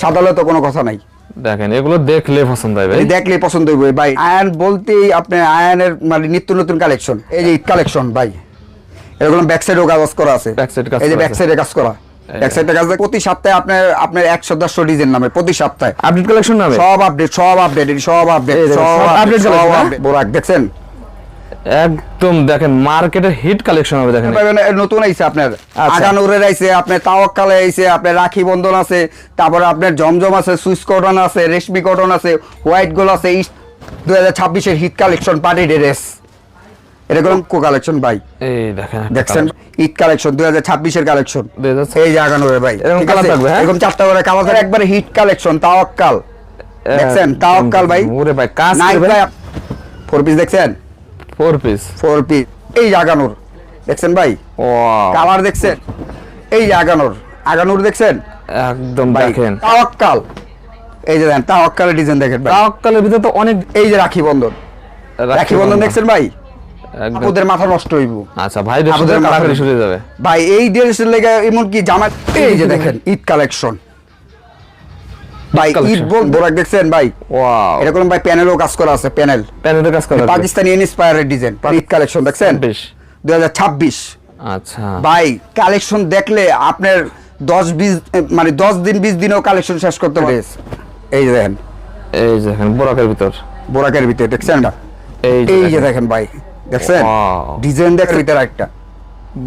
সাদালে তো কোনো কথা নাই। দেখেন এগুলো দেখলে পছন্দ ভাই এই দেখলে পছন্দ হইব। ভাই আয়ন বলতেই আপনি আয়নের মানে নিত্য নতুন কালেকশন এই যে কালেকশন ভাই। এরকম ব্যাক সাইডেও কাগজ করা আছে। Side কাজ এই যে ব্যাক সাইডে কাজ করা। ব্যাক সাইডে কাজ প্রতি সপ্তাহে আপনার আপনার একশো দেড়শো ডিজাইন নামে প্রতি সপ্তাহে। আপডেট কালেকশন নামে? সব আপডেট সব আপডেট সব আপডেট সব? আপডেট বোরাক দেখছেন? একদম দেখেন মার্কেটের হিট কালেকশন হবে দেখেন। নতুন আইছে আপনার। আচ্ছা। আগানুরের আইছে আপনার তাওয়াক্কালে আইছে আপনার রাখি বন্ধন আছে তারপরে আপনার জমজম আছে সুইস কটন আছে রেশমি কটন আছে হোয়াইট গোল আছে দুই হাজার ছাব্বিশের হিট কালেকশন পার্টি ড্রেস এরকম কো কালেকশন ভাই? এই দেখেন দেখছেন। ঈদ কালেকশন দুই হাজার ছাব্বিশের কালেকশন 2026 এই যে ভাই এরকম আছে? থাকবে, হ্যাঁ? এরকম চারটা করে কালার একবারে হিট কালেকশন তাওয়াক্কাল। দেখছেন? তাওয়াক্কাল ভাই। ওরে ভাই কাজ করে ভাই ফোর পিস দেখছেন? ফোর পিস ফোর পিস এই আগানুর দেখছেন ভাই? কালার দেখছেন? এই আগানোর আগানোর দেখছেন? একদম দেখেন। তাওয়াক্কাল। এই যে দেন তাওয়াক্কালের ডিজাইন দেখেন ভাই। তাওয়াক্কালের ভিতরে তো অনেক এই যে রাখি বন্ধন। রাখি বন্ধন দেখছেন ভাই? আপুদের মাথা নষ্ট হইব। আচ্ছা ভাই আপুদের মাথা যাবে। ভাই এই ড্রেসের লেগে এমন কি জামা এই যে দেখেন ঈদ কালেকশন ভাই। বল বোরাক দেখছেন ভাই? ওয়াও এরকম ভাই প্যানেলও কাজ করা আছে প্যানেল। কাজ করা পাকিস্তানি ইন্সপায়ারের ডিজাইন ঈদ কালেকশন দেখছেন? বেশ আচ্ছা। ভাই কালেকশন দেখলে আপনার মানে দশ দিন বিশ দিনও কালেকশন শেষ করতে এই দেখেন। এই দেখেন বোরাকের ভিতর। বোরাকের ভিতরে দেখছেন? না এই যে দেখেন, দেখেন ভাই দেখছেন? ডিজাইন দেখেন ভিতরে একটা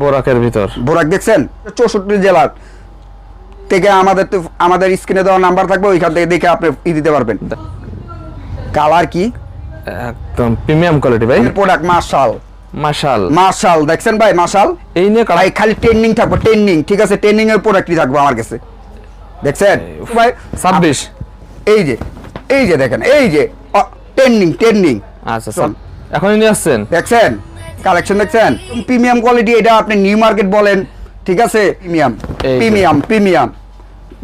বোরাকের ভিতর। বোরাক দেখছেন? চৌষট্টি জেলার থেকে আমাদের তো আমাদের স্ক্রিনে দেওয়া নাম্বার থাকবে ওইখান থেকে দেখে আপনি ই দিতে পারবেন। কালার কি? একদম প্রিমিয়াম কোয়ালিটি ভাই। প্রোডাক্ট মার্শাল মাশাল মার্শাল দেখছেন ভাই মার্শাল এই নিয়ে ভাই খালি ট্রেন্ডিং থাকবে ট্রেন্ডিং ঠিক আছে? ট্রেন্ডিং এর প্রোডাক্টই থাকবে আমার কাছে। দেখছেন? ভাই ছাব্বিশ। এই যে এই যে দেখেন এই যে ট্রেন্ডিং ট্রেন্ডিং আচ্ছা স্যার এখনই নিয়ে আসছেন? দেখছেন? কালেকশন দেখছেন? প্রিমিয়াম কোয়ালিটি এটা আপনি নিউ মার্কেট বলেন ঠিক আছে? Premium premium premium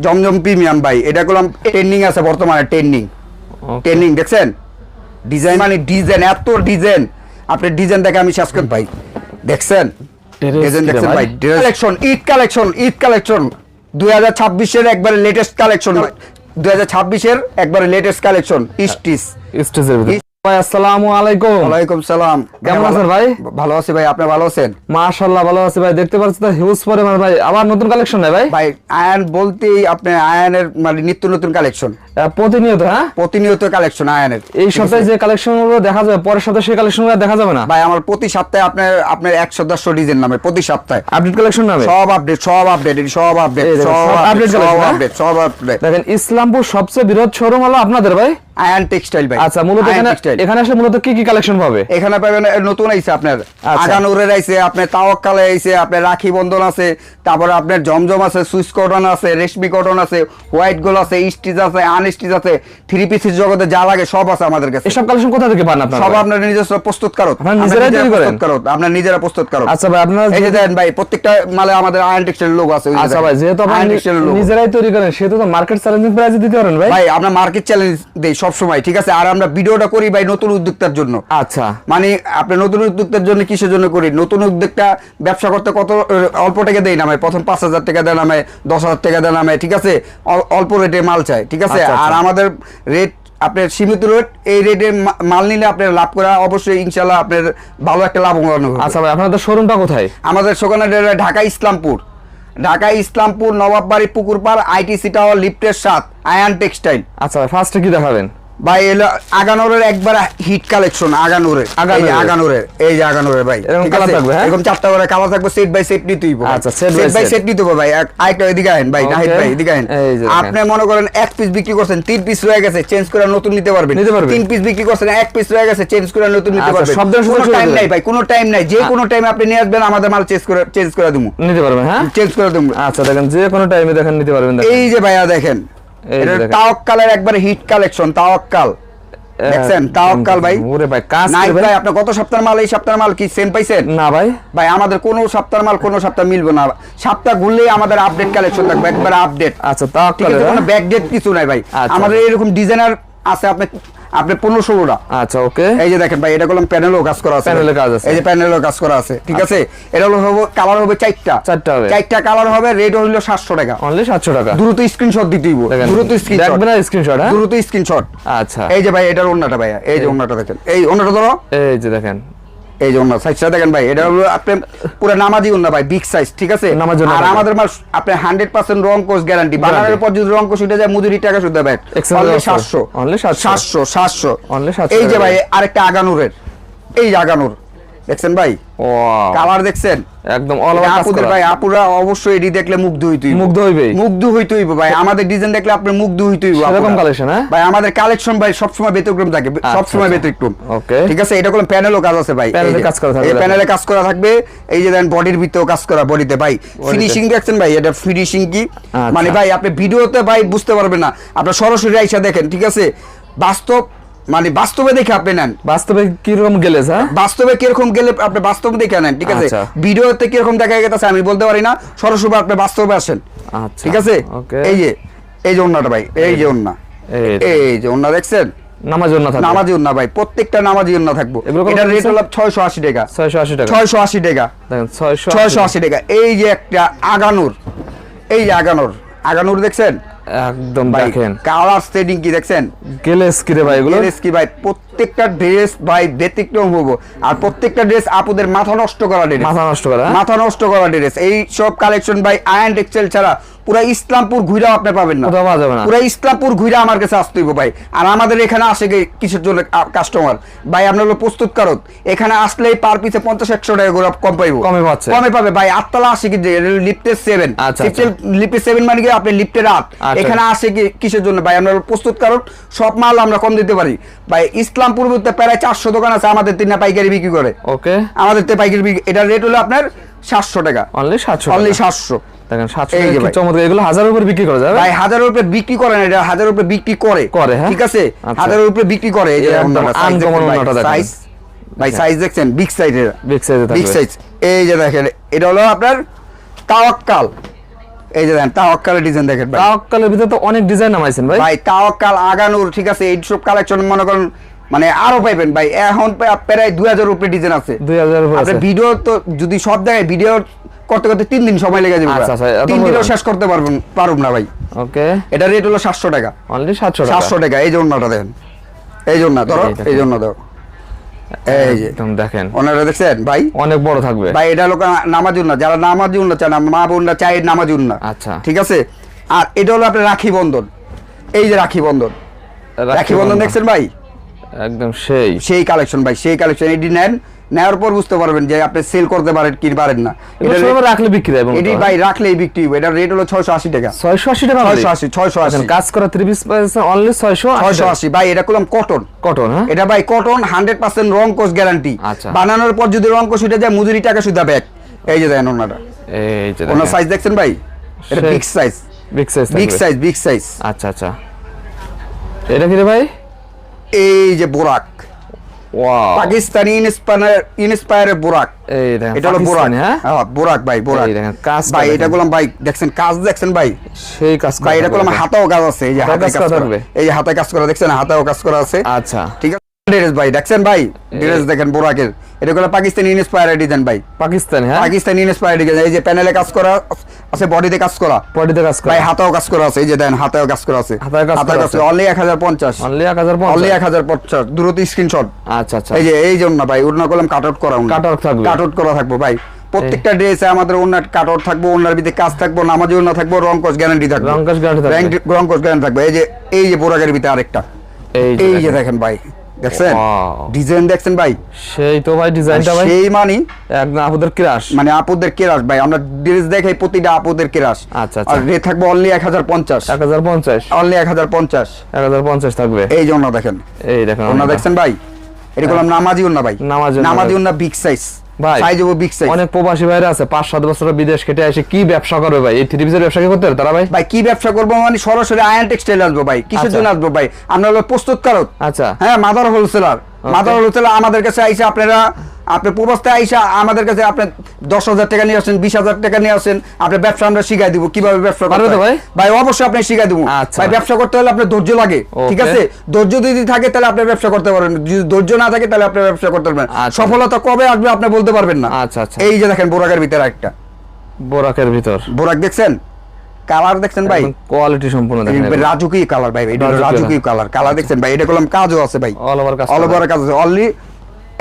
Zamzam premium ভাই এটা করলাম ট্রেন্ডিং আছে বর্তমানে ট্রেন্ডিং. ট্রেন্ডিং দেখছেন? ডিজাইন মানে ডিজাইন এত ডিজাইন আপনি ডিজাইন দেখে আমি শেষ করি ভাই। দেখছেন? ডিজাইন দেখছেন ভাই? Collection Eid collection Eid collection দুই হাজার ছাব্বিশের একবারে লেটেস্ট কালেকশন দুই হাজার ছাব্বিশের একবারে লেটেস্ট কালেকশন ইস্টিস ভিতর। ভাই আসসালামু আলাইকুম। ওয়ালাইকুম সালাম। কেমন আছেন ভাই? ভালো আছি ভাই আপনি ভালো আছেন? মাশাআল্লাহ ভালো আছে ভাই। দেখতে পাচ্ছি তো হিউজ পরিমাণ ভাই। আবার নতুন কালেকশন নাই ভাই? ভাই আয়ন বলতেই আপনি আয়নের মানে নিত্য নতুন কালেকশন প্রতিনিয়ত হ্যাঁ? প্রতিনিয়ত কালেকশন আয়নের এই সপ্তাহে যে দেখা যাবে পরের সপ্তাহে সেই কালেকশনগুলো দেখা যাবে না? ভাই আমার প্রতি সপ্তাহে আপনার আপনার একশো দেড়শো ডিজাইন নামে প্রতি সপ্তাহে। আপডেট কালেকশন নামে? সব আপডেট সব আপডেট সব আপডেট সব আপডেট সব হ্যাঁ? আপডেট সব আপডেট দেখেন ইসলামপুর সবচেয়ে বৃহৎ শোরুম হলো আপনাদের ভাই। আয়ন টেক্সটাইল ভাই আচ্ছা মূলত এখানে এখানে আসলে মূলত কি কি কালেকশন পাবে এখানে পাবেন নতুন আইছে আপনার আচ্ছা। আগানুরের আইছে আপনার তাওয়াক্কালে আইছে আপনার রাখি বন্ধন আছে তারপরে আপনার জমজম আছে সুইস কটন আছে রেশমি কটন আছে হোয়াইট গোল আছে স্টিচ আছে আনস্টিচ আছে থ্রি পিসের জগতে যা লাগে সব আছে আমাদের কাছে এসব কালেকশন কোথা থেকে পান আপনারা সব? আপনার নিজস্ব প্রস্তুত করো আপনারা নিজেরাই তৈরি করেন? আপনার নিজেরা প্রস্তুত করো আচ্ছা ভাই আপনারা এই যে দেখেন ভাই প্রত্যেকটা মালে আমাদের আয়ন টেক্সটাইল লোক আছে আচ্ছা ভাই যেহেতু আয়ন আপনি টেক্সটাইলের logo। নিজেরাই তৈরি করেন সেহেতু তো মার্কেট চ্যালেঞ্জিং প্রাইসে দিতে পারেন ভাই ভাই আমরা মার্কেট চ্যালেঞ্জ দেই সব সময় ঠিক আছে? আর আমরা ভিডিওটা করি ভাই নতুন উদ্যোক্তার জন্য। আচ্ছা। মানে আপনি নতুন উদ্যোক্তার জন্য কিসের জন্য করি? নতুন উদ্যোক্তা ব্যবসা করতে কত অল্প টাকা দেয় নামে প্রথম পাঁচ হাজার টাকা দেয় নামে দশ হাজার টাকা দেয় নামে ঠিক আছে? অল- অল্প রেটে মাল চায় ঠিক আছে? আচ্ছা, আচ্ছা। আর আমাদের রেট আপনার সীমিত রেট এই রেটে মাল নিলে আপনার লাভ করা অবশ্যই ইনশাল্লাহ আপনার ভালো একটা লাভবান হবে। আচ্ছা ভাই আপনাদের শোরুমটা কোথায়? আমাদের সেখানে ঢাকা ইসলামপুর। ঢাকা ইসলামপুর নবাববাড়ি পুকুরপাড় আইটিসি টাওয়ার লিফটের সাত আয়ান টেক্সটাইল। আচ্ছা ভাই ফার্স্টে কি দেখাবেন? ভাই এলো আগানোরের একবার হিট কালেকশন আগানোরের। আগানোরের। এই যে আগানোরের ভাই। এরকম থাকবে, হ্যাঁ? এরকম চারটা করে কালার থাকবে সেট বাই সেট নিতেই আচ্ছা, সেট বাই সেট নিতে ভাই। আরেকটা এদিকে আহেন ভাই. নাহিদ ভাই এদিকে আহেন। আপনি মনে করেন এক পিস বিক্রি করছেন তিন পিস রয়ে গেছে চেঞ্জ করে নতুন নিতে পারবেন। নিতে পারবেন। তিন পিস বিক্রি করছেন এক পিস রয়ে গেছে চেঞ্জ করে নতুন নিতে আচ্ছা, পারবেন। সব ধরনের কোনো টাইম নাই। ভাই কোনো টাইম নাই। যে কোনো টাইমে আপনি নিয়ে আসবেন আমাদের মাল চেঞ্জ করে চেঞ্জ করে দেবো নিতে পারবেন হ্যাঁ? চেঞ্জ করে দেবো আচ্ছা দেখেন যে কোনো টাইমে দেখেন নিতে পারবেন এই যে ভাইয়া দেখেন। এটা তাওয়াক্কালের একবারে হিট কালেকশন তাওয়াক্কাল। দেখছেন? তাওয়াক্কাল ভাই। ওরে ভাই কাজ নাই ভাই? আপনি গত সপ্তাহের মাল? এই সপ্তাহের মাল কি সেম পাইছেন? না ভাই। ভাই আমাদের কোনো সপ্তাহের মাল কোনো সপ্তাহ মিলবে না। সপ্তাহ ঘুরলেই আমাদের আপডেট কালেকশন থাকবে একবার আপডেট আচ্ছা তাওয়াক্কাল কোনো ব্যাকডেট কিছু নাই ভাই। আচ্ছা। আমাদের এরকম ডিজাইনার আছে আপনি আপনি পনেরো ষোলোটা। আচ্ছা ওকে। এই যে দেখেন ভাই এটা করলাম প্যানেলও কাজ করা আছে। প্যানেলের কাজ আছে। এই যে প্যানেলও কাজ করা আছে ঠিক আছে? এটা হলো হবে কালার হবে চারটা। চারটা হবে। চারটা কালার হবে রেড হলো সাতশো টাকা। অনলি সাতশো টাকা। দ্রুত স্ক্রিনশট দিতে দিব দ্রুত স্ক্রিনশট দেখবে না স্ক্রিনশট হ্যাঁ? দ্রুত স্ক্রিনশট আচ্ছা। এই যে ভাই এটার অন্যটা ভাইয়া এই যে অন্যটা দেখেন। এই অন্যটা ধরো। এই যে দেখেন এই জন্য সাইজটা দেখেন ভাই এটা হলো আপনি পুরো নামাজি উন্না ভাই বিগ সাইজ ঠিক আছে? আর আমাদের মাল আপনি হান্ড্রেড পার্সেন্ট রং কোর্স গ্যারান্টি বানানোর পর যদি রং কোর্স উঠে যায় মজুরি টাকা শুধু দেবেন Excellent অনলি offer. সাতশো। Only 700 সাতশো সাতশো। 700 এই যে ভাই আরেকটা আগানুরের। এই আগানুর। দেখছেন ভাই? কালার দেখছেন? একদম অল ওভার আপুদের ভাই আপুরা অবশ্যই দেখলে মুগ্ধ হইতেই মুগ্ধ হইবেই। মুগ্ধ হইতে হইব ভাই। আমাদের ডিজাইন দেখলে আপনি মুগ্ধ হইতে হইব আপুরা। collection, হ্যাঁ? ভাই আমাদের কালেকশন ভাই ব্যতিক্রম থাকে সবসময় আচ্ছা। ব্যতিক্রম। Okay. ঠিক আছে? এটা কোনো প্যানেলও কাজ আছে ভাই। যে, কাজ করা থাকবে এই প্যানেলে কাজ করা থাকবে। এই যে দেন বডির ভিতরেও কাজ করা বডিতে ভাই ফিনিশিং দেখছেন ভাই? এটা ফিনিশিং কি? আচ্ছা। মানে ভাই আপনি ভিডিওতে ভাই বুঝতে পারবেন না। আপনার সরাসরি আইসা দেখেন ঠিক আছে? বাস্তব মানে বাস্তবে দেখে আপনি নেন। বাস্তবে কীরকম গেলে বাস্তবে কীরকম গেলে আপনি বাস্তবে দেখে নেন ঠিক আছে? আচ্ছা। ভিডিওতে কীরকম দেখা গেছে আমি বলতে পারি না সরাসরি আপনি বাস্তবে আসেন আচ্ছা ঠিক আছে? এই যে এই যে ওন্নাটা ভাই এই যে ওন্না এই যে ওন্না দেখছেন? নামাজ না থাকবে। নামাজি ওন্না ভাই প্রত্যেকটা নামাজি ওন্না থাকব। এগুলো কত এটার রেট হলো ছয়শো আশি টাকা। 680 টাকা। ছয়শো আশি টাকা। দেখেন 600 ছয়শো আশি টাকা। এই যে একটা আগানুর এই যে আগানুর আগানুর দেখছেন? একদম দেখেন। কালার স্টেডিং কি দেখছেন? গেলেস কি রে ভাই এগুলো? ড্রেস কি ভাই প্রত্যেকটা ড্রেস ভাই ব্যতিক্রম হব আর প্রত্যেকটা ড্রেস আপুদের মাথা নষ্ট করা ড্রেস মাথা নষ্ট করা হ্যাঁ? মাথা নষ্ট করা ড্রেস এই সব কালেকশন ভাই আয়ন টেক্সটাইল ছাড়া পুরো ইসলামপুর ঘুরে আপনি পাবেন না। পুরো ইসলামপুর ঘুরে আমার কাছে আসতে হইব ভাই। আর আমাদের এখানে আসে গে কিসের জন্য কাস্টমার ভাই হলো প্রস্তুত কারত এখানে আসলেই পার পিছে পঞ্চাশ একশো টাকা করে কম পাইবো। কমে পাচ্ছে। কমে পাবে ভাই। আটতলা আসে কি লিফটের সেভেন আচ্ছা, লিফটের সেভেন মানে কি আপনি লিফটের আট আচ্ছা। এখানে আসে কি কিসের জন্য? ভাই আমরা হলো প্রস্তুত কারণ সব মাল আমরা কম দিতে পারি। ভাই ইসলামপুর বলতে প্রায় চারশো দোকান আছে আমাদের তিন পাইকারি বিক্রি করে। ওকে। আমাদের তে পাইকারি বিক্রি এটার রেট হলো আপনার সাতশো টাকা। অনলি 700 অনলি সাতশো। দেখেন 700 এই যে টাকা কি ভাই। চমৎকার। এগুলো হাজারের উপর বিক্রি করা যাবে? ভাই হাজারের উপরে বিক্রি করে না এটা হাজারের উপরে বিক্রি করে। করে, হ্যাঁ? ঠিক আছে? আচ্ছা। হাজারের উপরে বিক্রি করে এই যে দেখেন। সাইজ ভাই সাইজ দেখছেন? বিগ সাইজের বিগ সাইজে বিগ সাইজ এই যে দেখেন এটা হলো আপনার তাওয়াক্কাল। এই যে দেখেন তাওয়াক্কালের ডিজাইন দেখেন ভাই। তাওয়াক্কালের ভিতরে তো অনেক ডিজাইন নামাইছেন ভাই। ভাই তাওয়াক্কাল আগানুর ঠিক আছে? এই সব কালেকশন মনে করেন মানে আরও পাইবেন ভাই এখন প্রায়- দুই হাজার উপরে ডিজাইন আছে। 2000 উপর ভিডিও তো যদি সব জায়গায় ভিডিও করতে করতে তিন দিন সময় লেগে যাবে আচ্ছা, আচ্ছা, তিন দিনও শেষ করতে পারবেন পারুম না ভাই। ওকে। এটা রেট হলো সাতশো টাকা। অনলি 700 টাকা? সাতশো টাকা এই জন্যটা দেন এই জন্য ধরো এই জন্য দাও। এই যে। দেখেন। ওনারা দেখছেন ভাই? অনেক বড় থাকবে। ভাই এটা লোক নামাজুন না যারা নামাজুন না চান মা বোনরা চাই নামাজুন না আচ্ছা। ঠিক আছে? আর এটা হলো আপনার রাখি বন্ধন। এই যে রাখি বন্ধন। রাখি বন্ধন। দেখছেন ভাই? একদম সেই। সেই কালেকশন ভাই সেই কালেকশন এটি নেন নেওয়ার পর বুঝতে পারবেন যে আপনি সেল করতে পারেন কি পারেন না। এটা রাখলে বিক্রি দেয় এটি ভাই রাখলেই বিক্রি হবে। এটার রেট হলো ছয়শো আশি টাকা। 680 টাকা ছয়শো আশি ছয়শো আশি। কাজ করা 3 পিস অনলি 600 ছয়শো আশি ভাই এটা করলাম কটন কটন হ্যাঁ? এটা ভাই কটন হান্ড্রেড পার্সেন্ট রং কোর্স গ্যারান্টি আচ্ছা। বানানোর পর যদি রং কোর্স উঠে যায় মজুরি টাকা সুদা ব্যাগ। এই যে দেন ওনারা। এই যে ওনার সাইজ দেখছেন ভাই? এটা big size big size big size big size আচ্ছা আচ্ছা। এটা কি রে ভাই? এই যে বোরাক। পাকিস্তানি ইনস্পায়ার ইনস্পায়ারের বোরাক। এটা হলো বোরাক। হ্যাঁ? হ্যাঁ বোরাক ভাই বোরাক। দেখেন, কাজটা ভাই এটা। করলাম ভাই দেখছেন কাজ দেখছেন ভাই? সেই কাজ ভাই এটা করলাম হাতাও কাজ আছে এই যে হাতে কাজ কাজ করা করা এই যে হাতে কাজ করা দেখছেন হাতেও কাজ করা আছে। আচ্ছা। ঠিক আছে ড্রেস ভাই দেখছেন ভাই? ড্রেস দেখেন। বোরাকের। এটা করলাম পাকিস্তানি ইনস্পায়ার ডিজাইন ভাই। পাকিস্তানি হ্যাঁ? পাকিস্তানি ইনস্পায়ার ডিজাইন এই যে প্যানেলে কাজ করা আছে বডিতে কাজ করা। পডিতে কাজ করা। ভাই হাতেও কাজ করা আছে এই যে দেন হাতেও কাজ করা আছে। হাতেও কাজ করা আছে। অনলি এক হাজার পঞ্চাশ। অনলি 1050 অনলি এক হাজার পঞ্চাশ। দ্রুত স্ক্রিনশট আচ্ছা আচ্ছা। এই যে এই জন্য ভাই ওর না করলাম কাট আউট করা Cut out থাকবে। কাট আউট করা থাকব ভাই। প্রত্যেকটা ড্রেসে আমাদের ওনার কাট আউট থাকব ওনার ভিতরে কাজ থাকব নামাজি ওনা থাকব রং কোচ গ্যারান্টি থাকবে। রং কোচ guarantee থাকবে। রং কোচ গ্যারান্টি থাকবে। এই যে এই যে বোরাগের ভিতরে আরেকটা। এই যে। দেখেন ভাই। দেখছেন? ডিজাইন দেখছেন ভাই? সেই তো ভাই ডিজাইনটা ভাই। সেই মানি? একদম আপুদের ক্রাশ মানে আপুদের কেরাস ভাই আমরা ড্রেস দেখাই প্রতিটা আপুদের কেরাস আচ্ছা, আচ্ছা। আর রে থাকবে অনলি এক হাজার পঞ্চাশ। 1050 অনলি এক হাজার পঞ্চাশ। 1050 থাকবে। এই জন্য দেখেন। এই দেখেন ওনা দেখছেন ভাই? এটা করলাম নামাজি ওনা ভাই। নামাজি ওনা বিগ সাইজ ভাই সাইজ হব বিগ সাইজ অনেক প্রবাসী ভাইরা আছে পাঁচ সাত বছর বিদেশ কেটে এসে কি ব্যবসা করবে ভাই? এই থ্রি পিসের ব্যবসা কি করতে পারে তারা ভাই? ভাই কি ব্যবসা করব মানে সরাসরি আয়ন টেক্সটাইল আসব ভাই কিসের আচ্ছা। জন্য আসব ভাই? আমরা হলো আচ্ছা। হ্যাঁ মাদার হোলসেলার মাদার হোলসেলার আমাদের কাছে আইসে আপনারা আপনি প্রবাসতে আইসা আমাদের কাছে আপনি দশ হাজার টাকা নিয়ে আসেন বিশ হাজার টাকা নিয়ে আসেন আপনার ব্যবসা আমরা শিখাই দিব। কীভাবে ব্যবসা করতে ভাই? ভাই অবশ্যই আপনি শিখাই দিব। আচ্ছা। ভাই ব্যবসা করতে হলে আপনার ধৈর্য লাগে ঠিক আছে? ধৈর্য যদি থাকে তাহলে আপনি ব্যবসা করতে পারবেন। যদি ধৈর্য না থাকে তাহলে আপনি ব্যবসা করতে পারবেন আচ্ছা। সফলতা কবে আসবে আপনি বলতে পারবেন না। আচ্ছা, আচ্ছা। এই যে দেখেন বোরাকের ভিতরে একটা বোরাকের ভিতর। বোরাক দেখছেন? কালার দেখছেন ভাই? কোয়ালিটি সম্পূর্ণ দেখেন রাজুকি কালার ভাই এটা রাজুকি রাজুকি কালার। কালার। দেখছেন ভাই? এটা কলম কাজও আছে ভাই। অল ওভার কাজ অল ওভার কাজ আছে। অনলি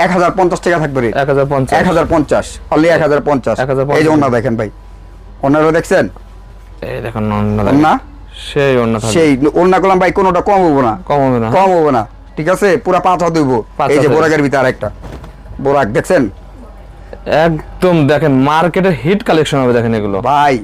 এক হাজার পঞ্চাশ টাকা থাকবে রে। এক হাজার পঞ্চাশ। এক হাজার পঞ্চাশ অনলি এক হাজার পঞ্চাশ। 1050 এই যে ওনা দেখেন ভাই। ওনারা দেখছেন? এই দেখেন ওনা সেই থাকবে। সেই ওনা করলাম ভাই কোনোটা কম হব না। কম হবে না। কম হবে না। ঠিক আছে? পুরা পাঁচ হাত হইব। এই যে বোরাকের ভিতরে আরেকটা। বোরাক দেখছেন? একদম দেখেন মার্কেটের হিট কালেকশন হবে দেখেন এগুলো। ভাই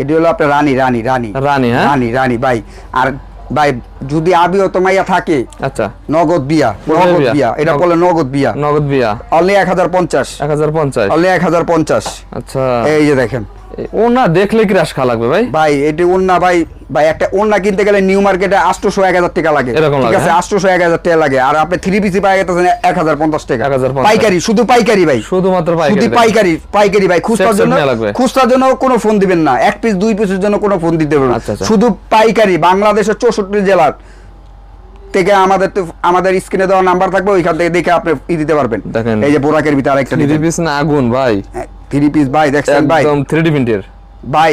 এটি হলো আপনার রানী রানী রানী। রানী, হ্যাঁ? রানী রানী ভাই। আর ভাই যদি আবিও মাইয়া থাকে আচ্ছা। নগদ বিয়া নগদ বিয়া। এটা বলে নগদ বিয়া। নগদ বিয়া। অনলি এক হাজার পঞ্চাশ। এক হাজার পঞ্চাশ। অনলি এক হাজার পঞ্চাশ। আচ্ছা। এই যে দেখেন। ও না দেখলে কি রাস খা লাগবে ভাই? ভাই এটি ওন্না ভাই ভাই একটা ওন্না কিনতে গেলে নিউ মার্কেটে আটশোশো এক হাজার টাকা লাগে। এরকম ঠিক আছে? হ্যাঁ? আটশোশো এক হাজার টাকা লাগে। আর আপনি থ্রি পিসি পাই গেছেন এক হাজার পঞ্চাশ টাকা। 1050 পাইকারি শুধু পাইকারি ভাই। শুধুমাত্র শুধু পাইকারি পাইকারি ভাই। খুচরার জন্য খুচরার জন্য কোনো ফোন দিবেন না। এক পিস দুই পিসের জন্য কোনো ফোন দিতে পারবেন। আচ্ছা, আচ্ছা। শুধু পাইকারি বাংলাদেশের চৌষট্টি জেলার থেকে আমাদের তো আমাদের স্ক্রিনে দেওয়া নাম্বার থাকবে ওইখান থেকে দেখে আপনি ই দিতে পারবেন। এই যে বোরাকের ভিতরে আরেকটা পিস না আগুন ভাই। থ্রি পিস ভাই দেখছেন ভাই? একদম থ্রি ডি প্রিন্টের। ভাই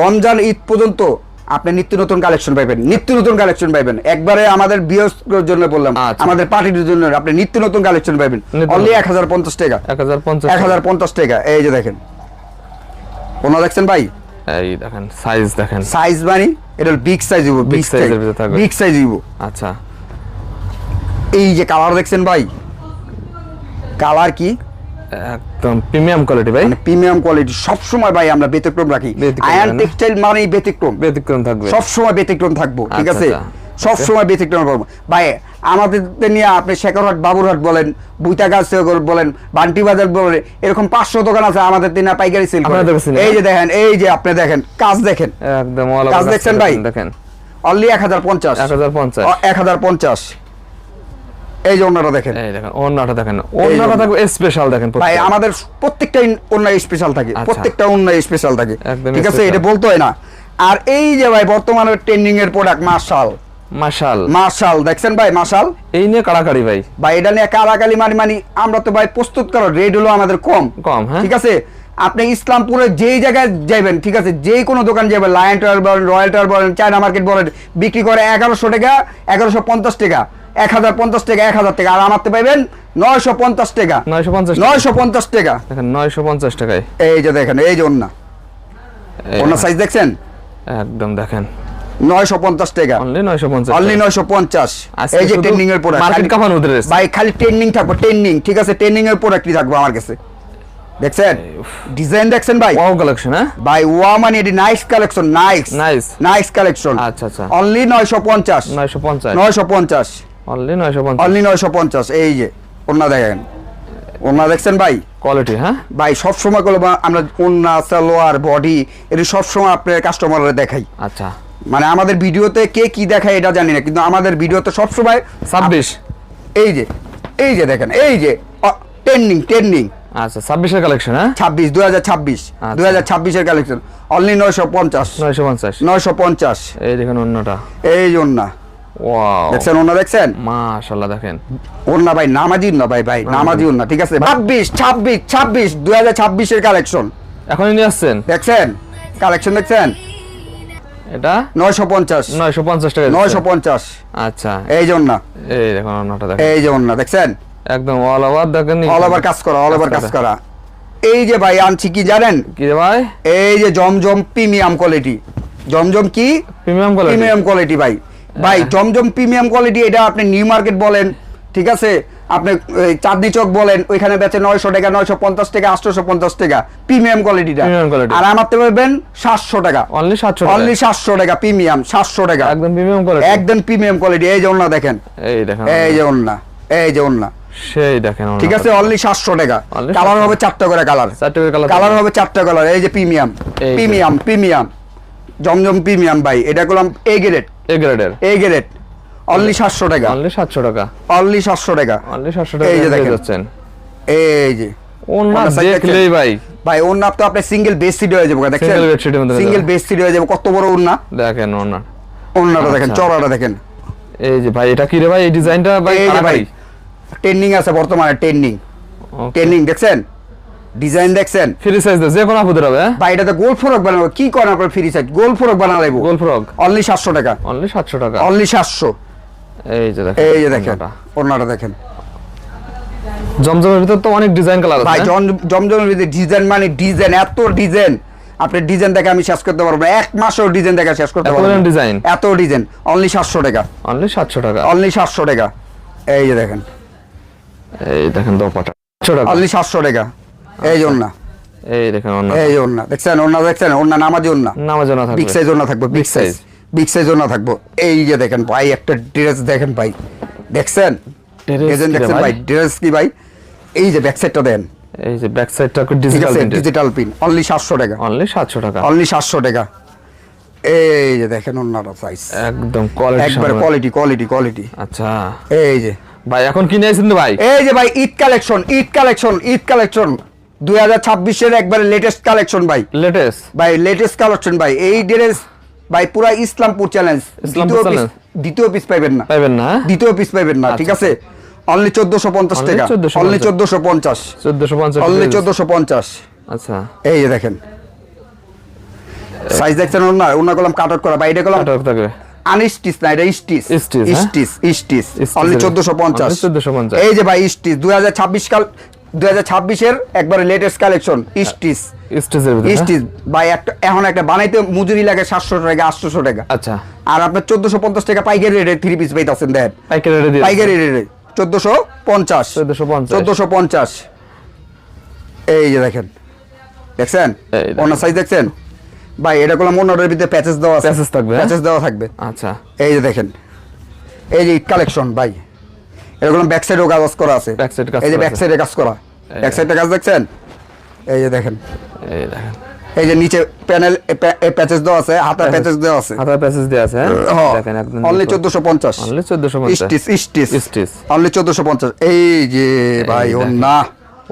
রমজান ঈদ পর্যন্ত আপনি নিত্য নতুন কালেকশন পাইবেন নিত্য নতুন কালেকশন পাইবেন। একবারে আমাদের বিয়সের জন্য বললাম আচ্ছা। আমাদের পার্টির জন্য আপনি নিত্য নতুন কালেকশন পাইবেন। অনলি এক হাজার পঞ্চাশ টাকা। এক হাজার পঞ্চাশ টাকা। এই যে দেখেন। ওনা দেখছেন ভাই? এই দেখেন সাইজ দেখেন। সাইজ মানে এটা বিগ সাইজ হইব বিগ সাইজ বিগ সাইজ হইব আচ্ছা। এই যে কালার দেখছেন ভাই? কালার কি? একদম প্রিমিয়াম কোয়ালিটি ভাই। মানে প্রিমিয়াম কোয়ালিটি সব সময় ভাই আমরা ব্যতিক্রম রাখি। আয়ান টেক্সটাইল মানেই ব্যতিক্রম। ব্যতিক্রম থাকবে। সব সময় ব্যতিক্রম থাকব ঠিক আচ্ছা, আছে? আচ্ছা। সব সময় ব্যতিক্রম করব। ভাই আমাদের নিয়ে আপনি শেখরহাট বাবুরহাট বলেন বুইতাগাছ বলেন বান্টি বাজার বলেন এরকম পাঁচশো দোকান আছে আমাদের দিনে পাইকারি সেল? এই যে দেখেন এই যে আপনি দেখেন কাজ দেখেন। একদম কাজ কাজ দেখছেন ভাই? দেখেন। অনলি এক হাজার পঞ্চাশ। এক হাজার পঞ্চাশ। এক হাজার পঞ্চাশ। এই যে অন্যটা দেখেন। এই দেখেন অন্যটা দেখেন। থাকবে স্পেশাল দেখেন ভাই আমাদের প্রত্যেকটা অন্য স্পেশাল থাকে। আচ্ছা। প্রত্যেকটা অন্য স্পেশাল থাকে। ঠিক আছে? এটা বলতে হয় না। আর এই যে ভাই বর্তমানে ট্রেন্ডিং এর প্রোডাক্ট মার্শাল মাশাল মার্শাল দেখছেন ভাই মাশাল এই নিয়ে কাড়াকাড়ি ভাই। ভাই এটা নিয়ে কারাকালি মানি মানি আমরা তো ভাই প্রস্তুত করো রেড হলো আমাদের কম। কম, হ্যাঁ। ঠিক আছে? আপনি ইসলামপুরে যেই জায়গায় যাবেন ঠিক আছে? যেই কোনো দোকান যাবেন লায়ন টাওয়ার বলেন রয়্যাল টাওয়ার বলেন চায়না মার্কেট বলেন বিক্রি করে এগারোশো টাকা এগারোশো পঞ্চাশ টাকা। এক হাজার পঞ্চাশ টাকা এক হাজার টাকা। আর আমারতে পাইবেন নয়শো পঞ্চাশ টাকা। নয়শো পঞ্চাশ নয়শো পঞ্চাশ টাকা। দেখেন নয়শো পঞ্চাশ টাকায়। এই যে দেখেন এই যে এই অন্য সাইজ দেখছেন? একদম দেখেন। নয়শো পঞ্চাশ টাকা। অনলি নয়শো পঞ্চাশ অনলি নয়শো পঞ্চাশ। এই যে শুধু এর প্রোডাক্ট market কাঁপানো dress। ভাই খালি ট্রেন্ডিং থাকব ট্রেন্ডিং ঠিক আছে ট্রেন্ডিং এর প্রোডাক্টই থাকব আমার কাছে। দেখছেন? ডিজাইন দেখছেন ভাই? ওয়াও কালেকশন হ্যাঁ? ভাই ওয়া মানে এটি nice collection nice Nice। Nice collection আচ্ছা, আচ্ছা। অনলি নয়শো পঞ্চাশ। নয়শো পঞ্চাশ। নয়শো পঞ্চাশ। অনলি নয়শো পঞ্চাশ। অনলি নয়শো পঞ্চাশ এই যে ওনা দেখেন। ওনা দেখছেন ভাই? কোয়ালিটি হ্যাঁ? ভাই সব সময় করলে আমরা ওন্না সালোয়ার বডি এটি সব সময় আপনার কাস্টমাররা দেখাই। আচ্ছা। মানে আমাদের ভিডিওতে কে কি দেখায় এটা জানি না কিন্তু আমাদের ভিডিওতে সবসময় ছাব্বিশ। এই যে এই যে দেখেন এই যে ট্রেন্ডিং ট্রেন্ডিং আচ্ছা ছাব্বিশের কালেকশন হ্যাঁ? ছাব্বিশ দুই হাজার ছাব্বিশ আচ্ছা। দুই হাজার ছাব্বিশের কালেকশন অনলি নয়শো পঞ্চাশ। নয়শো পঞ্চাশ। নয়শো পঞ্চাশ। এই দেখেন অন্যটা এই যে ওন্না ওয়াও দেখছেন ওন্না দেখছেন? মাশাল্লাহ দেখেন। ওন্না ভাই নামাজি না ভাই ভাই নামাজি। ওন্না ঠিক আছে? ছাব্বিশ ছাব্বিশ ছাব্বিশ দুই হাজার ছাব্বিশের কালেকশন এখনই নিয়ে আসছেন? দেখছেন? কালেকশন দেখছেন? এটা? নয়শো পঞ্চাশ। নয়শো পঞ্চাশ টাকা নয়শো দিচ্ছেন। পঞ্চাশ। আচ্ছা। এই যে ওন্না এই দেখুন অন্যটা দেখেন। এই যে ওন্না দেখছেন? একদম অল ওভার দেখেন অল ওভার কাজ করা অল ওভার কাজ করা। এই যে ভাই আনছি কি জানেন? কি রে ভাই? এই যে জমজম প্রিমিয়াম কোয়ালিটি। জমজম কি? Premium quality. প্রিমিয়াম কোয়ালিটি ভাই। ভাই জমজম প্রিমিয়াম কোয়ালিটি এটা আপনি নিউ মার্কেট বলেন ঠিক আছে? আপনি চাঁদনি চক বলেন ওইখানে বেচে নয়শো টাকা নয়শো পঞ্চাশ টাকা আটশোশো পঞ্চাশ টাকা প্রিমিয়াম কোয়ালিটিটা। আর আমার তো পাবেন সাতশো টাকা। অনলি সাতশো অনলি সাতশো টাকা প্রিমিয়াম সাতশো টাকা। একদম প্রিমিয়াম কোয়ালিটি। একদম প্রিমিয়াম কোয়ালিটি এই যে অন্য দেখেন। এই দেখেন। এই যে অন্য এই যে অন্য সেই দেখেন ঠিক আছে? অনলি সাতশো টাকা। কালার হবে চারটা করে কালার চারটে কালার কালার হবে চারটা কালার এই যে premium. Premium premium. Zamzam premium ভাই এটা করলাম এ গ্রেড এ গ্রেডের এ গ্রেড অনলি সাতশো টাকা। অনলি সাতশো টাকা। অনলি সাতশো টাকা। অনলি সাতশো টাকা এই যে দেখেন। যাচ্ছেন। এই যে। ওনা ওনার দেখলেই ভাই। ভাই ওর নাপ তো আপনার সিঙ্গেল বেড সিট হয়ে যাবে bed sheet এর মধ্যে সিঙ্গেল যাবে। বেড সিট হয়ে যাবে কত বড় ওন্না দেখেন ওনা ওন্নাটা দেখেন আচ্ছা। চড়াটা দেখেন। এই যে ভাই এটা কি রে ভাই? এই ডিজাইনটা ভাই এই যে ভাই ট্রেন্ডিং আছে বর্তমানে ট্রেন্ডিং. ট্রেন্ডিং দেখছেন? ডিজাইন দেখছেন? ফ্রি সাইজ যে কোনো আপুদের হবে ভাই এটাতে গোল ফ্রক বানাবো। কি করেন আপনার ফ্রি সাইজ গোল ফ্রক বানা লাগবো। গোল ফ্রক অনলি সাতশো টাকা। অনলি সাতশো টাকা? অনলি সাতশো। এই যে দেখেন এই যে দেখেন ওনাটা। দেখেন। জমজমের ভিতর তো অনেক ডিজাইন কালার আছে হ্যাঁ? জম- জমজমের ভিতরে ডিজাইন মানে ডিজাইন এত ডিজাইন আপনি ডিজাইন দেখে আমি শেষ করতে পারব এক মাসও ডিজাইন দেখে শেষ করতে এত পারব না। design? এত ডিজাইন অনলি সাতশো টাকা। অনলি সাতশো টাকা? অনলি সাতশো টাকা। এই যে দেখেন। এই দেখেন দোপাটা। সাতশো টাকা। অনলি সাতশো টাকা। এই জন্য এই দেখেন এই জন্য দেখছেন? ওন্না দেখছেন? ওন্না নামাজি ওন্না নামাজ না বিগ থাকবে সাইজ ওন্না থাকব বিগ সাইজ। বিগ সাইজ ওন্না থাকব। এই যে দেখেন ভাই একটা ড্রেস দেখেন ভাই। দেখছেন? রে দেখছেন ভাই? ড্রেস কি ভাই? এই যে ব্যাক সাইডটা দেন। এই যে ব্যাক সাইডটা ডিজিটাল আছে ডিজিটাল পিন অনলি সাতশো টাকা। অনলি সাতশো টাকা। অনলি সাতশো টাকা। এই যে দেখেন ওন্নাটা সাইজ একদম কোয়ালিটি একবার কোয়ালিটি কোয়ালিটি কোয়ালিটি আচ্ছা। এই যে। ভাই এখন কিনে আইছেন তো ভাই? এই যে ভাই Eid collection Eid collection Eid collection দুই হাজার ছাব্বিশের একবারে লেটেস্ট কালেকশন ভাই। লেটেস্ট ভাই লেটেস্ট কালেকশন ভাই। এই ড্রেস ভাই পুরা ইসলামপুর চ্যালেঞ্জ দ্বিতীয় পিস? পাইবেন না। পাইবেন না? দ্বিতীয় পিস পাইবেন না ঠিক আছে? অনলি পঞ্চাশ Only টাকা। অনলি চোদ্দশো পঞ্চাশ। চোদ্দশো পঞ্চাশ অনলি চোদ্দশো পঞ্চাশ। আচ্ছা। এই যে দেখেন। সাইজ দেখছেন ওনা ওনা কলম কাট আউট করা। বা এটা কলম আনস্টিচ না এটা স্টিচ। Stitch, হ্যাঁ? Stitch stitch. অনলি এর- চোদ্দশো পঞ্চাশ। Only 1450 এই যে ভাই স্টিচ। দুই হাজার ছাব্বিশ কাল দুই হাজার ছাব্বিশের একবারে লেটেস্ট কালেকশন স্টিচ হ্যাঁ? স্টিচ ভাই একটা এখন একটা বানাইতে মজুরি লাগে সাতশো টাকা আটশোশো টাকা। আচ্ছা। আর আপনার চোদ্দশো পঞ্চাশ টাকা পাইকারি রেটে থ্রি পিস পাইতেছেন দেন পাইকারি রেডি পাইকারি রেটে চোদ্দশো পঞ্চাশ। 1450 চোদ্দশো পঞ্চাশ। এই যে দেখেন। দেখছেন? অন্য সাইজ দেখছেন? ভাই এটা করলাম অন্যটার ভিতরে প্যাচেস দেওয়া আছে। Patches থাকবে? প্যাচেস দেওয়া থাকবে। আচ্ছা। এই যে দেখেন। এই যে কালেকশন ভাই। এরকম ব্যাক সাইডেও কাজ করা আছে। Back side কাজ এই যে ব্যাক সাইডে কাজ করা। ব্যাক সাইডে কাজ দেখছেন? এই যে দেখেন। এই দেখেন। এই যে নিচে প্যানেল প্যাচেস দেওয়া আছে হাতার প্যাচেস দেওয়া আছে। হাতার প্যাসেজ দেওয়া আছে হ্যাঁ? দেখেন একদম অনলি চোদ্দশো পঞ্চাশ। অনলি চোদ্দশো পঞ্চাশ। ইস্টিস ইস্টিস অনলি চোদ্দশো পঞ্চাশ। এই যে ভাই এই ওর দেখেন। না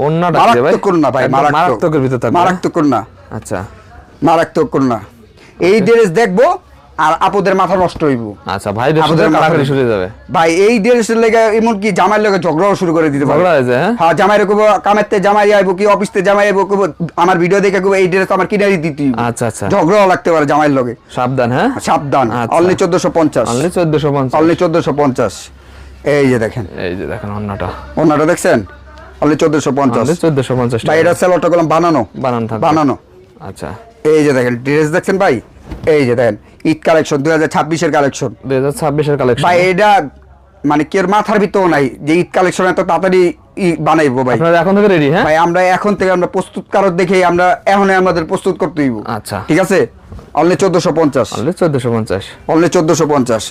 অন্যটা কি রে ভাই? মারাত্মক না ভাই মারাত্মক। মারাত্মকের ভিতর থাকবে হ্যাঁ? মারাত্মক না আচ্ছা। মারাত্মক না এই ড্রেস দেখব আর আপুদের মাথা নষ্ট হইব। আচ্ছা ভাই দেশের মাথায়- শুরু হয়ে যাবে। ভাই এই ড্রেসের লেগে এমনকি জামাইয়ের লগে ঝগড়াও শুরু করে দিতে পারে? হ্যাঁ হ্যাঁ? জামাইরে কব কামেতে জামাই আইব কি অফিসতে জামাই আইব কব আমার ভিডিও দেখে কব এই ড্রেস আমার কিনে দিতে আচ্ছা আচ্ছা। ঝগড়াও লাগতে পারে জামাইয়ের লগে। সাবধান হ্যাঁ? সাবধান। আচ্ছা। অনলি চোদ্দশো পঞ্চাশ। অনলি চোদ্দশো পঞ্চাশ। অনলি চোদ্দশো পঞ্চাশ। এই যে দেখেন। এই যে দেখেন অন্যটা। ওনাটা দেখছেন? অনলি চোদ্দশো পঞ্চাশ। অনলি চোদ্দশো পঞ্চাশ ভাই এটা সেলোটা করলাম বানানো। বানানো বানানো। আচ্ছা। এই যে দেখেন ড্রেস দেখছেন ভাই? এই যে দেখেন ঈদ কালেকশন দুই হাজার ছাব্বিশের কালেকশন দুই হাজার ছাব্বিশের কালেকশন ভাই এটা মানে কেউ মাথার ভিতর নাই যে ঈদ কালেকশন এত তাড়াতাড়ি বানাইবো ভাই। আপনারা এখন থেকে রেডি হ্যাঁ? ভাই আমরা এখন থেকে আমরা প্রস্তুত কারক দেখে আমরা এখন আমাদের প্রস্তুত করতে হইব। আচ্ছা। ঠিক আছে? অনলি চোদ্দশো পঞ্চাশ। অনলি চোদ্দশো পঞ্চাশ। অনলি চোদ্দশো পঞ্চাশ।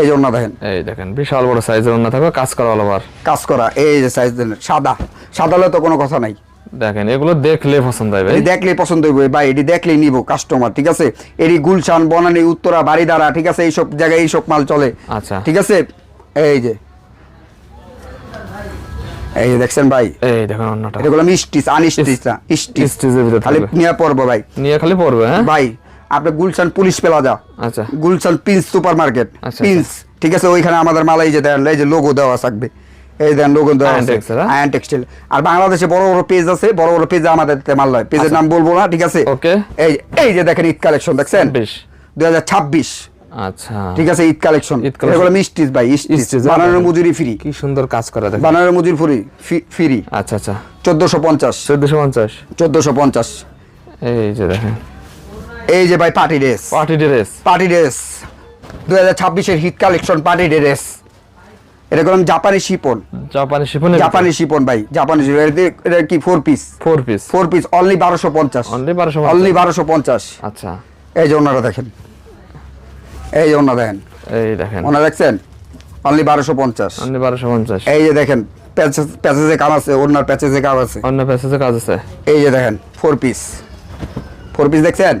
এই জন্য দেখেন। এই দেখেন বিশাল বড় সাইজের অন্য থাকবে কাজ করা অল ওভার কাজ করা এই যে সাইজ দেন সাদা। সাদা হলে তো কোনো কথা নাই। দেখেন এগুলো দেখলে পছন্দ ভাই। এটি দেখলেই পছন্দ হইব ভাই এটি দেখলেই নিব কাস্টমার ঠিক আছে? এটি গুলশান বনানী উত্তরা বাড়িদারা ঠিক আছে? এইসব জায়গায় এইসব মাল চলে। আচ্ছা। ঠিক আছে? এই যে। এই দেখছেন ভাই? এই দেখেন অন্যটা। বললাম স্টিচ আনস্টিচ না স্টিচ স্টিচের ভিতরে খালি নিয়ে পড়ব ভাই। নিয়ে খালি পড়বে হ্যাঁ? ভাই আপনি গুলশান পুলিশ প্লাজা। আচ্ছা। গুলশান প্রিন্স সুপার মার্কেট আচ্ছা, প্রিন্স ঠিক আছে? ওইখানে আমাদের মাল এই যে দেন এই যে লোগো দেওয়া থাকবে। এই দেন লোগো? আয়ন টেক্সটাইল আর বাংলাদেশে বড় বড় পেজ আছে বড় বড় পেজে আমাদের মাল হয় পেজের নাম বলব না ঠিক আছে? আচ্ছা। Okay. এই এই যে দেখেন ঈদ কালেকশন দেখছেন? দুই হাজার ছাব্বিশ। আচ্ছা। ঠিক আছে ঈদ কালেকশন। এগুলো মিষ্টিস ভাই স্টিচ? বানানোর মজুরি ফ্রি কি সুন্দর কাজ করা দেখেন। বানানোর মজুরি ফ্রি ফ্রি আচ্ছা আচ্ছা। চোদ্দশো পঞ্চাশ। চোদ্দশো পঞ্চাশ। চোদ্দশো পঞ্চাশ। এই যে দেখেন। এই যে ভাই party dress. Party dress. Party dress. দুই হাজার ছাব্বিশের হিট কালেকশন পার্টি ড্রেস। এটা করলাম জাপানি শিপন। জাপানি শিফনের জাপানি শিপন ভাই জাপানি শিপন। এটা- কি four piece four piece four piece only বারোশো পঞ্চাশ। অনলি বারোশো অনলি বারোশো পঞ্চাশ। আচ্ছা। এই যে ওনারা দেখেন। এই যে ওনা দেখেন। এই দেখেন। ওনা দেখছেন? অনলি বারোশো পঞ্চাশ। অনলি বারোশো পঞ্চাশ। এই যে দেখেন প্যাচেজে কাম আছে ওনার প্যাচেজে কাম আছে। অন্য প্যাসেজে কাজ আছে। এই যে দেখেন ফোর পিস ফোর পিস দেখছেন?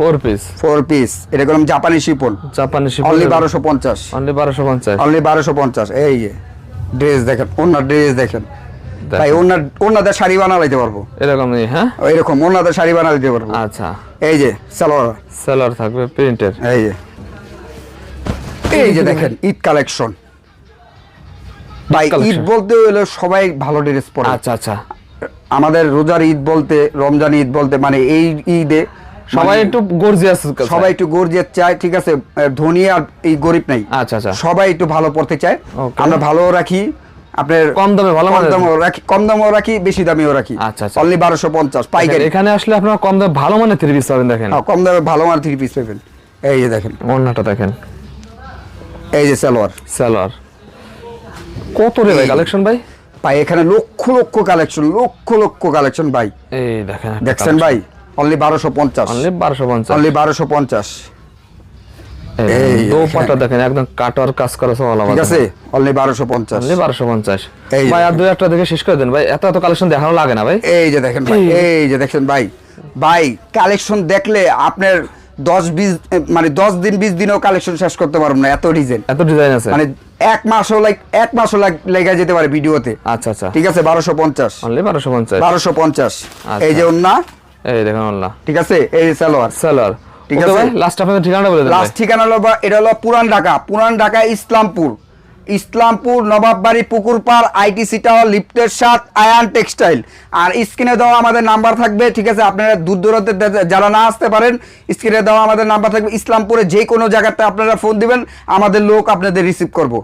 ফোর পিস ফোর পিস এটা করলাম জাপানি শিপন জাপানি অনলি বারোশো পঞ্চাশ। অনলি বারোশো পঞ্চাশ। অনলি বারোশো পঞ্চাশ। এই যে ড্রেস দেখেন ওনার ড্রেস দেখেন। তাই ওনার ওনাদের শাড়ি বানা লাইতে পারব। এরকমই হ্যাঁ? এরকম ওনাদের শাড়ি বানা দিতে পারব। আচ্ছা। এই যে সালোয়ার। সেলার থাকবে প্রিন্টের। এই যে। এই যে দেখেন ঈদ কালেকশন ভাই ঈদ বলতে হলে সবাই ভালো ড্রেস পরে। আচ্ছা আচ্ছা। আমাদের রোজার ঈদ বলতে রমজান ঈদ বলতে মানে এই ঈদে সবাই মানে একটু গর্জিয়াস সবাই একটু গর্জিয়াত চায় ঠিক আছে? ধনী আর এই গরিব নাই। আচ্ছা আচ্ছা। সবাই একটু ভালো পড়তে চায়। আমরা ভালো রাখি আপনার কম দামে ভালো কম। দামেও রাখি কম দামেও রাখি বেশি দামেও রাখি। আচ্ছা, আচ্ছা। অনলি বারোশো পঞ্চাশ পাইকারি। এখানে আসলে আপনারা কম দামে ভালো মানের থ্রি পিস পাবেন দেখেন। হ্যাঁ, কম দামে ভালো মানের থ্রি পিস পাবেন। এই যে দেখেন। ওড়নাটা দেখেন। এই যে সালোয়ার। সালোয়ার। কত রে ভাই কালেকশন ভাই? ভাই এখানে লক্ষ লক্ষ কালেকশন লক্ষ লক্ষ কালেকশন ভাই। এই দেখেন দেখছেন ভাই? অনলি বারোশো পঞ্চাশ। অনলি বারোশো পঞ্চাশ। অনলি বারোশো পঞ্চাশ। এই দোপাটা দেখেন একদম কাটার কাজ করা সব আলাদা ঠিক আছে? অনলি বারোশো পঞ্চাশ। অনলি বারোশো পঞ্চাশ। এই ভাই আর দুই একটা দেখে শেষ করে দেন। ভাই এত এত কালেকশন দেখানো লাগে না ভাই। এই যে দেখেন ভাই এই- এই যে দেখছেন ভাই। ভাই কালেকশন দেখলে আপনার দশ বিশ মানে দশ দিন বিশ দিনও কালেকশন শেষ করতে পারব না এত ডিজাইন এত ডিজাইন আছে। মানে এক মাসও লাইক এক মাসও লেগে যেতে পারে ভিডিওতে। আচ্ছা আচ্ছা। ঠিক আছে? বারোশো পঞ্চাশ। বারোশো পঞ্চাশ। বারোশো পঞ্চাশ। আচ্ছা। এই যে ওন্না এই দেখেন আল্লাহ ঠিক আছে? এই সালোয়ার। সালোয়ার। ঠিক আছে। ভাই লাস্ট আপনাদের বলে দেন লাস্ট ঠিকানা হলো এটা হলো পুরান ঢাকা। পুরান ঢাকা ইসলামপুর। ইসলামপুর নবাববাড়ি পুকুর পাড় আইটিসি টাওয়ার লিফটের সাথ আয়ান টেক্সটাইল। আর স্ক্রিনে দেওয়া আমাদের নাম্বার থাকবে ঠিক আছে? আপনারা দূর দূরান্তে যারা না আসতে পারেন স্ক্রিনে দেওয়া আমাদের নাম্বার থাকবে। ইসলামপুরে যে কোনো জায়গাতে আপনারা ফোন দিবেন আমাদের লোক আপনাদের রিসিভ করব।